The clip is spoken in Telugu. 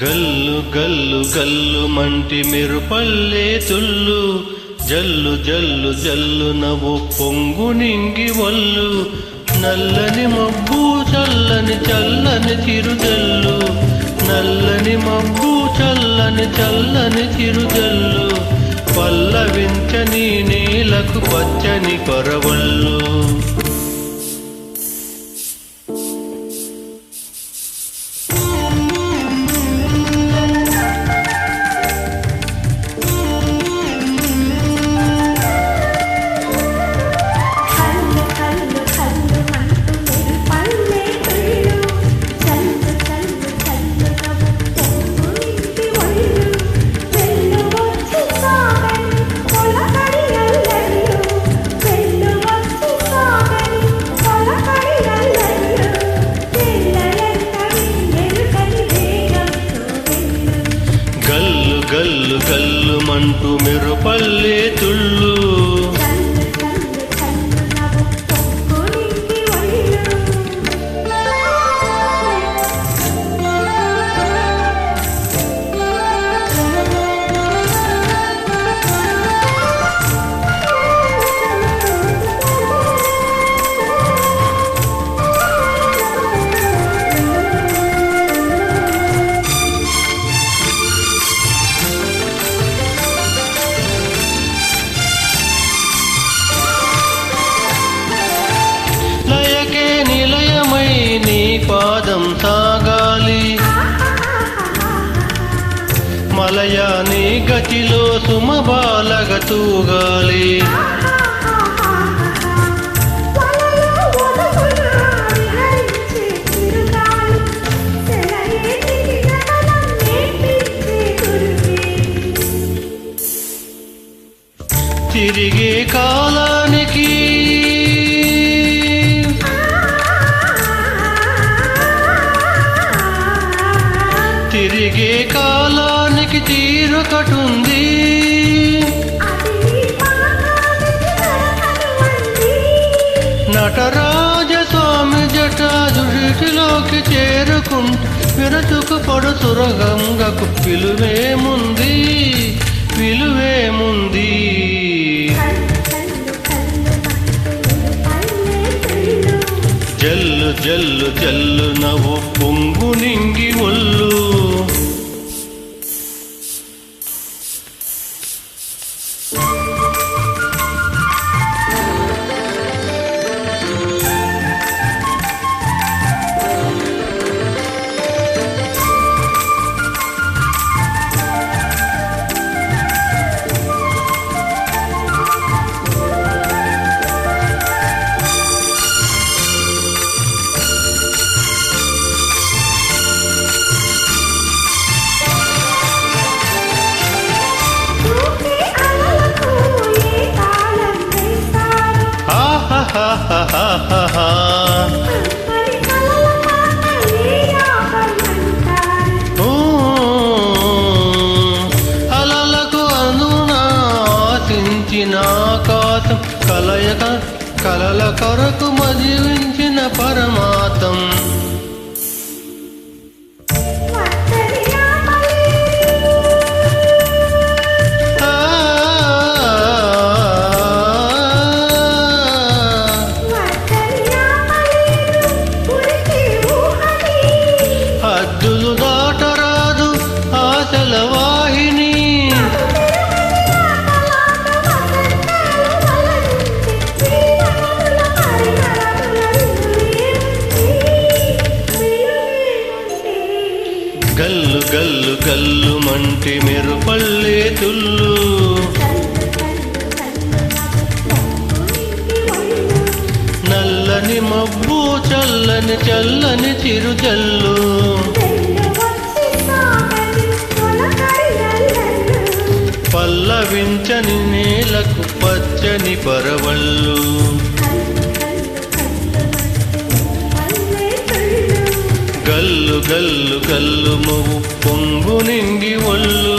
గల్లు గల్లు గల్లు మంటి మెరుపల్లే తుల్లు. జల్లు జల్లు జల్లు నవ్వు పొంగు నింగి వల్లు నల్లని మబ్బు చల్లని చల్లని చిరుజల్లు. నల్లని మబ్బు చల్లని చల్లని చిరుజల్లు. పల్లవించని నేలకు పచ్చని కొరవల్లు గల్లు గల్లు మంటూ మెరుపల్లే తుళ్ళు మలయాని గతిలో సుమబాలగ తూగాలి. తిరిగే కాలానికి తిరిగే కాలా కాలానికి తీరుకటుంది నటరాజ స్వామి జటాజుడిలోకి చేరుకుంటూ విరచుకు పడు సురగంగకు పిలువేముంది పిలువేముంది జల్లు జల్లు జల్లు నవ్వు పొంగు నింగి ఒళ్ళు. అలలకు అందునా ఆశించిన ఆకాశం కలయక కలల కొరకు మదివించిన పరమాతం గల్లు గల్లు గల్లు మంటి మెరుపల్లే తుల్లు. నల్లని మబ్బు చల్లని చల్లని చిరుజల్లు. పల్లవించని నేలకు పచ్చని పరవళ్ళు. గల్లు గల్లు గల్లు మొవ్వు పొంగు నింగి ఒళ్ళు.